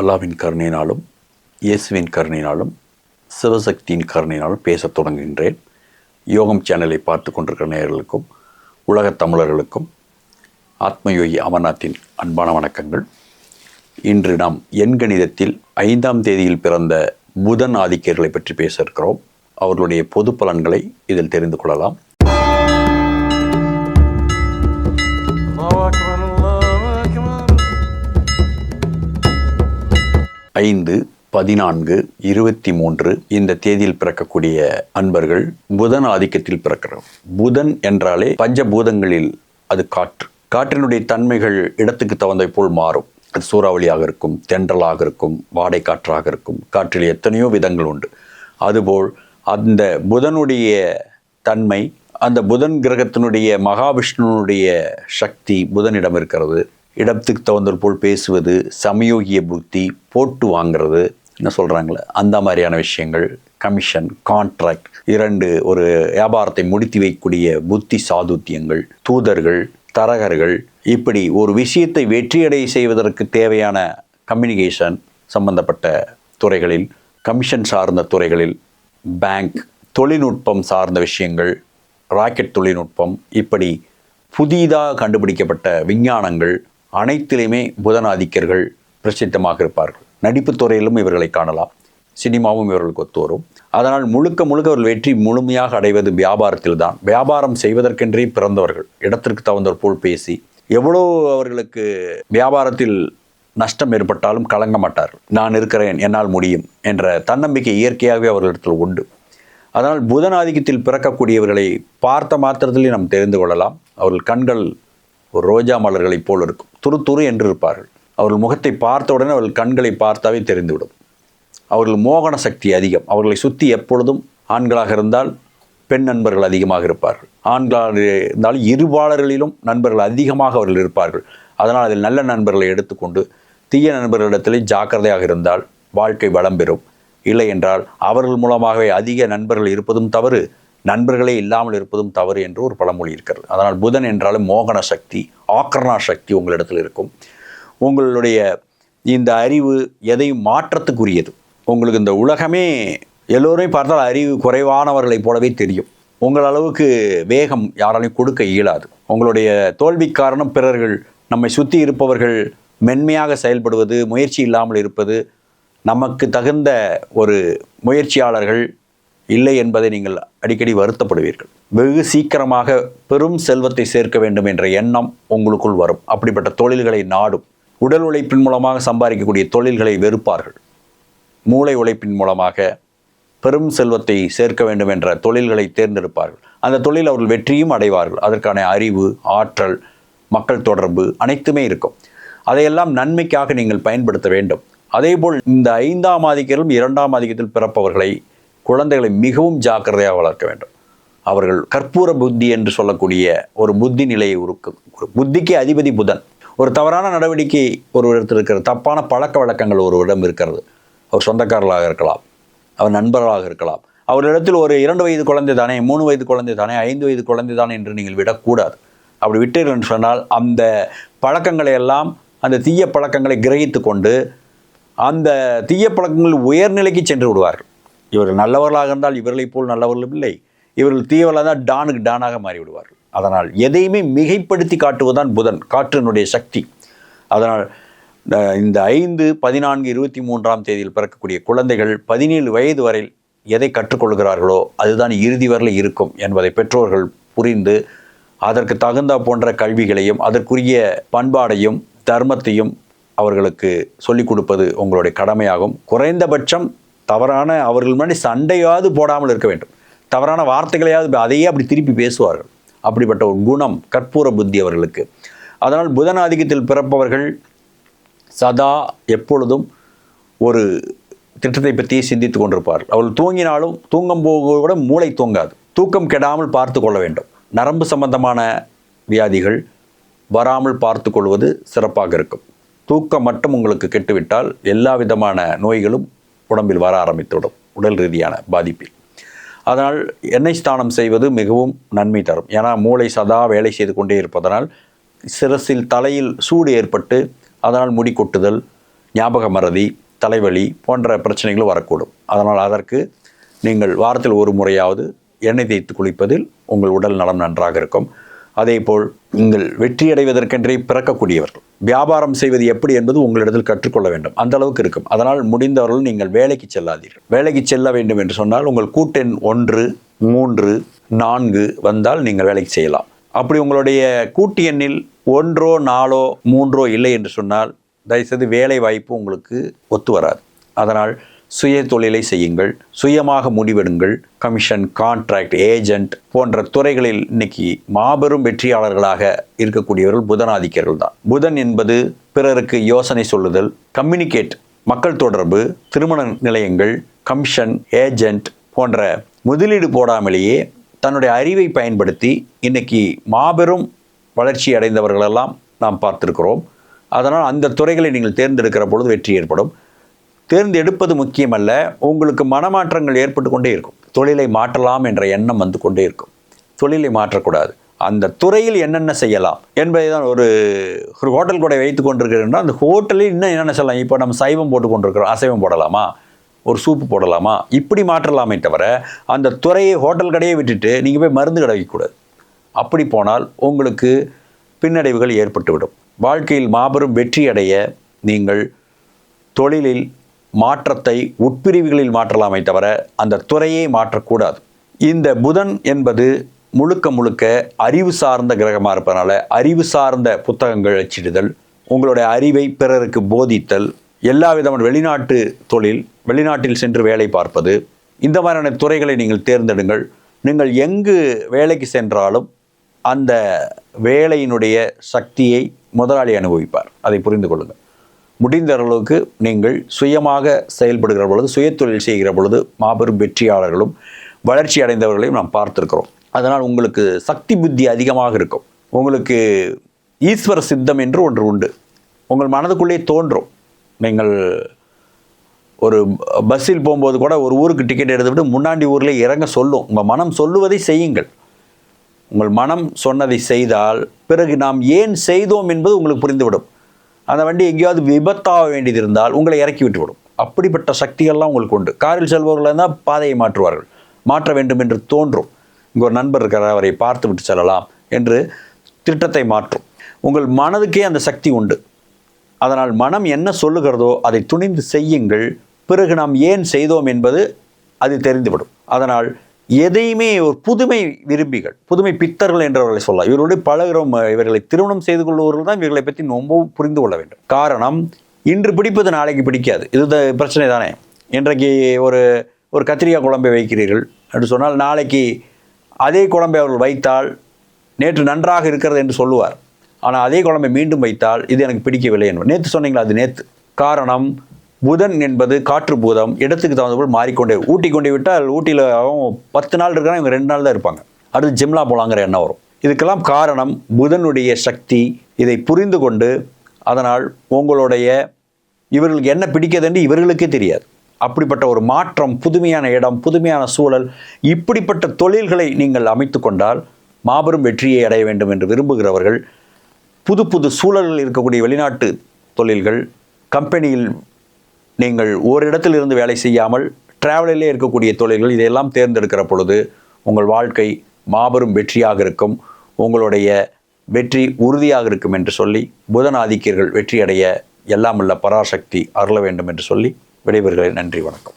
அல்லாவின் கருணையினாலும் இயேசுவின் கருணையினாலும் சிவசக்தியின் கருணையினாலும் பேசத் தொடங்குகின்றேன். யோகம் சேனலை பார்த்து கொண்டிருக்கிற நேயர்களுக்கும் உலகத் தமிழர்களுக்கும் ஆத்மயோகி அமர்நாத்தின் அன்பான வணக்கங்கள். இன்று நாம் எண்கணிதத்தில் ஐந்தாம் தேதியில் பிறந்த புதன் ஆதிக்கியர்களை பற்றி பேச இருக்கிறோம். அவர்களுடைய பொது பலன்களை இதில் தெரிந்து கொள்ளலாம். ஐந்து பதினான்கு இருபத்தி மூன்று இந்த தேதியில் பிறக்கக்கூடிய அன்பர்கள் புதன் ஆதிக்கத்தில் பிறக்கிறோம். புதன் என்றாலே பஞ்சபூதங்களில் அது காற்று. காற்றினுடைய தன்மைகள் இடத்துக்கு தகுந்த போல் மாறும். அது சூறாவளியாக இருக்கும் தென்றலாக இருக்கும் வாடை காற்றாக இருக்கும். காற்றில் எத்தனையோ விதங்கள் உண்டு. அதுபோல் அந்த புதனுடைய தன்மை அந்த புதன் கிரகத்தினுடைய மகாவிஷ்ணுனுடைய சக்தி புதனிடம் இருக்கிறது. இடத்துக்கு தகுந்தது போல் பேசுவது சமயோகிய புத்தி போட்டு வாங்குறது என்ன சொல்கிறாங்களே அந்த மாதிரியான விஷயங்கள் கமிஷன் கான்ட்ராக்ட் இரண்டு ஒரு வியாபாரத்தை முடித்து வைக்கக்கூடிய புத்தி சாதுத்தியங்கள் தூதர்கள் தரகர்கள் இப்படி ஒரு விஷயத்தை வெற்றியடை செய்வதற்கு தேவையான கம்யூனிகேஷன் சம்பந்தப்பட்ட துறைகளில் கமிஷன் சார்ந்த துறைகளில் பேங்க் தொழில்நுட்பம் சார்ந்த விஷயங்கள் ராக்கெட் தொழில்நுட்பம் இப்படி புதிதாக கண்டுபிடிக்கப்பட்ட விஞ்ஞானங்கள் அனைத்திலையுமே புதனாதிக்கர்கள் பிரசித்தமாக இருப்பார்கள். நடிப்பு துறையிலும் இவர்களை காணலாம். சினிமாவும் இவர்களுக்கு ஒத்து வரும் அதனால் முழுக்க முழுக்க அவர்கள் வெற்றி முழுமையாக அடைவது வியாபாரத்தில் தான் வியாபாரம் செய்வதற்கென்றே பிறந்தவர்கள். இடத்திற்கு தகுந்தவர் போல் பேசி எவ்வளோ அவர்களுக்கு வியாபாரத்தில் நஷ்டம் ஏற்பட்டாலும் கலங்க மாட்டார்கள். நான் இருக்கிறேன் என்னால் முடியும் என்ற தன்னம்பிக்கை இயற்கையாகவே அவர்களிடத்தில் உண்டு. அதனால் புதன் ஆதிக்கத்தில் பிறக்கக்கூடியவர்களை பார்த்த மாத்திரத்திலே நாம் தெரிந்து கொள்ளலாம். அவர்கள் கண்கள் ஒரு ரோஜா மலர்களைப் போல் இருக்கும். துரு துரு என்று இருப்பார்கள் அவர்கள் முகத்தை பார்த்தவுடனே அவர்கள் கண்களை பார்த்தாவே தெரிந்துவிடும். அவர்கள் மோகன சக்தி அதிகம். அவர்களை சுற்றி எப்பொழுதும் ஆண்களாக இருந்தால் பெண் நண்பர்கள் அதிகமாக இருப்பார்கள். ஆண்களாக இருந்தால் இருபாளர்களிலும் நண்பர்கள் அதிகமாக அவர்கள் இருப்பார்கள். அதனால் அதில் நல்ல நண்பர்களை எடுத்துக்கொண்டு தீய நண்பர்களிடத்திலே ஜாக்கிரதையாக இருந்தால் வாழ்க்கை வளம் பெறும். இல்லை என்றால் அவர்கள் மூலமாகவே அதிக நண்பர்கள் இருப்பதும் தவறு. நண்பர்களே இல்லாமல் இருப்பதும் தவறு என்று ஒரு பழமொழி இருக்கிறது. அதனால் புதன் என்றாலும் மோகன சக்தி ஆக்கரணா சக்தி உங்களிடத்தில் இருக்கும். உங்களுடைய இந்த அறிவு எதையும் மாற்றத்துக்குரியது. உங்களுக்கு இந்த உலகமே எல்லோரையும் பார்த்தால் அறிவு குறைவானவர்களைப் போலவே தெரியும். உங்கள் அளவுக்கு வேகம் யாராலையும் கொடுக்க இயலாது. உங்களுடைய தோல்வி காரணம் பிறர்கள் நம்மை சுற்றி இருப்பவர்கள் மென்மையாக செயல்படுவது முயற்சி இல்லாமல் இருப்பது நமக்கு தகுந்த ஒரு முயற்சியாளர்கள் இல்லை என்பதை நீங்கள் அடிக்கடி வருத்தப்படுவீர்கள். வெகு சீக்கிரமாக பெரும் செல்வத்தை சேர்க்க வேண்டும் என்ற எண்ணம் உங்களுக்குள் வரும். அப்படிப்பட்ட தொழில்களை நாடும். உடல் உழைப்பின் மூலமாக சம்பாதிக்கக்கூடிய தொழில்களை வெறுப்பார்கள். மூளை உழைப்பின் மூலமாக பெரும் செல்வத்தை சேர்க்க வேண்டும் என்ற தொழில்களை தேர்ந்தெடுப்பார்கள். அந்த தொழில் அவர்கள் வெற்றியும் அடைவார்கள். அதற்கான அறிவு ஆற்றல் மக்கள் தொடர்பு அனைத்துமே இருக்கும். அதையெல்லாம் நன்மைக்காக நீங்கள் பயன்படுத்த வேண்டும். அதேபோல் இந்த ஐந்தாம் ஆதிக்கத்திலும் இரண்டாம் ஆதிக்கத்தில் பிறப்பவர்களை குழந்தைகளை மிகவும் ஜாக்கிரதையாக வளர்க்க வேண்டும். அவர்கள் கற்பூர புத்தி என்று சொல்லக்கூடிய ஒரு புத்தி நிலையை உருக்கும். ஒரு புத்திக்கு அதிபதி புதன். ஒரு தவறான நடவடிக்கை ஒரு இடத்தில் இருக்கிறது தப்பான பழக்க வழக்கங்கள் ஒருவரிடம் இருக்கிறது. அவர் சொந்தக்காரர்களாக இருக்கலாம். அவர் நண்பர்களாக இருக்கலாம். அவரிடத்தில் ஒரு இரண்டு வயது குழந்தை தானே மூணு வயது குழந்தை தானே ஐந்து வயது குழந்தை தானே என்று நீங்கள் விடக்கூடாது. அப்படி விட்டீர்கள் என்று சொன்னால் அந்த பழக்கங்களை எல்லாம் அந்த தீய பழக்கங்களை கிரகித்து கொண்டு அந்த தீய பழக்கங்கள் உயர்நிலைக்கு சென்று விடுவார்கள். இவர்கள் நல்லவர்களாக இருந்தால் இவர்களைப் போல் நல்லவர்களும் இல்லை. இவர்கள் தீயவர்களாக இருந்தால் டானுக்கு டானாக மாறிவிடுவார்கள். அதனால் எதையுமே மிகைப்படுத்தி காட்டுவதுதான் புதன் காற்றினுடைய சக்தி. அதனால் இந்த ஐந்து பதினான்கு இருபத்தி மூன்றாம் தேதியில் பிறக்கக்கூடிய குழந்தைகள் பதினேழு வயது வரை எதை கற்றுக்கொள்கிறார்களோ அதுதான் இறுதி வரையில் இருக்கும் என்பதை பெற்றோர்கள் புரிந்து அதற்கு தகுந்த போன்ற கல்விகளையும் அதற்குரிய பண்பாடையும் தர்மத்தையும் அவர்களுக்கு சொல்லிக் கொடுப்பது உங்களுடைய கடமையாகும். குறைந்தபட்சம் தவறான அவர்கள் முன்னாடி சண்டையாவது போடாமல் இருக்க வேண்டும். தவறான வார்த்தைகளையாவது அதையே அப்படி திருப்பி பேசுவார்கள். அப்படிப்பட்ட ஒரு குணம் கற்பூர புத்தி அவர்களுக்கு. அதனால் புதன் ஆதிக்கத்தில் பிறப்பவர்கள் சதா எப்பொழுதும் ஒரு திட்டத்தை பற்றியே சிந்தித்து கொண்டிருப்பார்கள். அவர்கள் தூங்கினாலும் தூங்கும் போக கூட மூளை தூங்காது. தூக்கம் கெடாமல் பார்த்து கொள்ள வேண்டும். நரம்பு சம்பந்தமான வியாதிகள் வராமல் பார்த்து கொள்வது சிறப்பாக இருக்கும். தூக்கம் மட்டும் உங்களுக்கு கெட்டுவிட்டால் எல்லா விதமான நோய்களும் உடம்பில் வர ஆரம்பித்துவிடும் உடல் ரீதியான பாதிப்பில். அதனால் எண்ணெய் ஸ்தானம் செய்வது மிகவும் நன்மை தரும். ஏன்னா மூளை சதா வேலை செய்து கொண்டே இருப்பதனால் சிரசில் தலையில் சூடு ஏற்பட்டு அதனால் முடி கொட்டுதல் ஞாபக மறதி தலைவலி போன்ற பிரச்சனைகள் வரக்கூடும். அதனால் அதற்கு நீங்கள் வாரத்தில் ஒரு முறையாவது எண்ணெய் தேய்த்து குளிப்பதில் உங்கள் உடல் நலம் நன்றாக இருக்கும். அதேபோல் நீங்கள் வெற்றியடைவதற்கென்றே பிறக்கக்கூடியவர்கள். வியாபாரம் செய்வது எப்படி என்பது உங்களிடத்தில் கற்றுக்கொள்ள வேண்டும். அந்த அளவுக்கு இருக்கும். அதனால் முடிந்தவர்கள் நீங்கள் வேலைக்கு செல்லாதீர்கள். வேலைக்கு செல்ல வேண்டும் என்று சொன்னால் உங்கள் கூட்டெண் ஒன்று மூன்று நான்கு வந்தால் நீங்கள் வேலைக்கு செய்யலாம். அப்படி உங்களுடைய கூட்டு எண்ணில் ஒன்றோ நாலோ மூன்றோ இல்லை என்று சொன்னால் தயவுசெய்து வேலை வாய்ப்பு உங்களுக்கு ஒத்து வராது. அதனால் சுய தொழிலை செய்யுங்கள் சுயமாக முடிவெடுங்கள். கமிஷன் கான்ட்ராக்ட் ஏஜென்ட் போன்ற துறைகளில் இன்னைக்கு மாபெரும் வெற்றியாளர்களாக இருக்கக்கூடியவர்கள் புதனாதிக்கர்கள் தான். புதன் என்பது பிறருக்கு யோசனை சொல்லுதல் கம்யூனிகேட் மக்கள் தொடர்பு திருமண நிலையங்கள் கமிஷன் ஏஜென்ட் போன்ற முதலீடு போடாமலேயே தன்னுடைய அறிவை பயன்படுத்தி இன்னைக்கு மாபெரும் வளர்ச்சி அடைந்தவர்களெல்லாம் நாம் பார்த்துருக்கிறோம். அதனால் அந்த துறைகளை நீங்கள் தேர்ந்தெடுக்கிற பொழுது வெற்றி ஏற்படும். தேர்ந்தெடுப்பது முக்கியமல்ல உங்களுக்கு மனமாற்றங்கள் ஏற்பட்டு கொண்டே இருக்கும். தொழிலை மாற்றலாம் என்ற எண்ணம் வந்து கொண்டே இருக்கும். தொழிலை மாற்றக்கூடாது. அந்த துறையில் என்னென்ன செய்யலாம் என்பதை தான் ஒரு ஒரு ஹோட்டல் கூட வைத்து கொண்டிருக்கிறோம்னா அந்த ஹோட்டலில் இன்னும் என்னென்ன செய்யலாம்? இப்போ நம்ம சைவம் போட்டு கொண்டிருக்கிறோம். அசைவம் போடலாமா? ஒரு சூப்பு போடலாமா? இப்படி மாற்றலாமே தவிர அந்த துறையை ஹோட்டல் கடையை விட்டுட்டு நீங்கள் போய் மருந்து கடை வைக்கக்கூடாது. அப்படி போனால் உங்களுக்கு பின்னடைவுகள் ஏற்பட்டுவிடும். வாழ்க்கையில் மாபெரும் வெற்றி அடைய நீங்கள் தொழிலில் மாற்றத்தை உட்பிரிவுகளில் மாற்றலாமே தவிர அந்த துறையை மாற்றக்கூடாது. இந்த புதன் என்பது முழுக்க முழுக்க அறிவு சார்ந்த கிரகமாக இருப்பதனால அறிவு சார்ந்த புத்தகங்கள் அச்சிடுதல் உங்களுடைய அறிவை பிறருக்கு போதித்தல் எல்லா விதமான வெளிநாட்டு தொழில் வெளிநாட்டில் சென்று வேலை பார்ப்பது இந்த மாதிரியான துறைகளை நீங்கள் தேர்ந்தெடுங்கள். நீங்கள் எங்கு வேலைக்கு சென்றாலும் அந்த வேலையினுடைய சக்தியை முதலாளி அனுபவிப்பார். அதை புரிந்து கொள்ளுங்கள். முடிந்த அளவுக்கு நீங்கள் சுயமாக செயல்படுகிற பொழுது சுயத்தொழில் செய்கிற பொழுது மாபெரும் வெற்றியாளர்களும் வளர்ச்சி அடைந்தவர்களையும் நாம் பார்த்துருக்கிறோம். அதனால் உங்களுக்கு சக்தி புத்தி அதிகமாக இருக்கும். உங்களுக்கு ஈஸ்வர சித்தம் என்று ஒன்று உண்டு. உங்கள் மனதுக்குள்ளே தோன்றும். நீங்கள் ஒரு பஸ்ஸில் போகும்போது கூட ஒரு ஊருக்கு டிக்கெட் எடுத்துவிட்டு முன்னாடி ஊரில் இறங்க சொல்லும். உங்கள் மனம் சொல்லுவதை செய்யுங்கள். உங்கள் மனம் சொன்னதை செய்தால் பிறகு நாம் ஏன் செய்தோம் என்பது உங்களுக்கு புரிந்துவிடும். அந்த வண்டி எங்கேயாவது விபத்தாக வேண்டியது இருந்தால் உங்களை இறக்கி விட்டுவிடும். அப்படிப்பட்ட சக்திகள்லாம் உங்களுக்கு உண்டு. காரில் செல்பவர்கள் இருந்தால் பாதையை மாற்றுவார்கள். மாற்ற வேண்டும் என்று தோன்றும். இங்கே ஒரு நண்பர் இருக்கிறார் அவரை பார்த்து விட்டு செல்லலாம் என்று திட்டத்தை மாற்றும். உங்கள் மனதுக்கே அந்த சக்தி உண்டு. அதனால் மனம் என்ன சொல்லுகிறதோ அதை துணிந்து செய்யுங்கள். பிறகு நாம் ஏன் செய்தோம் என்பது அது தெரிந்துவிடும். அதனால் எதையுமே ஒரு புதுமை விரும்பிகள் புதுமை பித்தர்கள் என்றவர்களை சொல்லலாம். இவர்களுடைய பழகிறோம் இவர்களை திருமணம் செய்து கொள்பவர்கள் தான் இவர்களை பற்றி ரொம்பவும் புரிந்து கொள்ள வேண்டும். காரணம் இன்று பிடிப்பது நாளைக்கு பிடிக்காது. இது பிரச்சனை தானே? இன்றைக்கு ஒரு ஒரு கத்திரிக்காய் குழம்பை வைக்கிறீர்கள் என்று சொன்னால் நாளைக்கு அதே குழம்பை அவர்கள் வைத்தால் நேற்று நன்றாக இருக்கிறது என்று சொல்லுவார். ஆனால் அதே குழம்பை மீண்டும் வைத்தால் இது எனக்கு பிடிக்கவில்லை என்பது. நேற்று சொன்னீங்களா? அது நேற்று காரணம் புதன் என்பது காற்று பூதம் இடத்துக்கு தகுந்தபோல் மாறிக்கொண்டே ஊட்டி கொண்டு விட்டால் ஊட்டியில் அவன் பத்து நாள் இருக்கிறான் இவங்க ரெண்டு நாள் தான் இருப்பாங்க. அடுத்து ஜிம்லா போலாங்கிற எண்ணம் வரும். இதுக்கெல்லாம் காரணம் புதனுடைய சக்தி. இதை புரிந்து கொண்டு அதனால் உங்களுடைய இவர்களுக்கு என்ன பிடிக்குதுன்னு இவர்களுக்கே தெரியாது. அப்படிப்பட்ட ஒரு மாற்றம் புதுமையான இடம் புதுமையான சூழல் இப்படிப்பட்ட தொழில்களை நீங்கள் அமைத்து கொண்டால் மாபெரும் வெற்றியை அடைய வேண்டும் என்று விரும்புகிறவர்கள் புது புது சூழல்கள் இருக்கக்கூடிய வெளிநாட்டு தொழில்கள் கம்பெனியில் நீங்கள் ஓரிடத்தில் இருந்து வேலை செய்யாமல் டிராவலிலே இருக்கக்கூடிய தொழில்கள் இதையெல்லாம் தேர்ந்தெடுக்கிற பொழுது உங்கள் வாழ்க்கை மாபெரும் வெற்றியாக இருக்கும். உங்களுடைய வெற்றி உறுதியாக இருக்கும் என்று சொல்லி புதன் ஆதிக்கியர்கள் வெற்றியடைய எல்லாம் உள்ள பராசக்தி அருள வேண்டும் என்று சொல்லி விடைபெறுகிறேன். நன்றி வணக்கம்.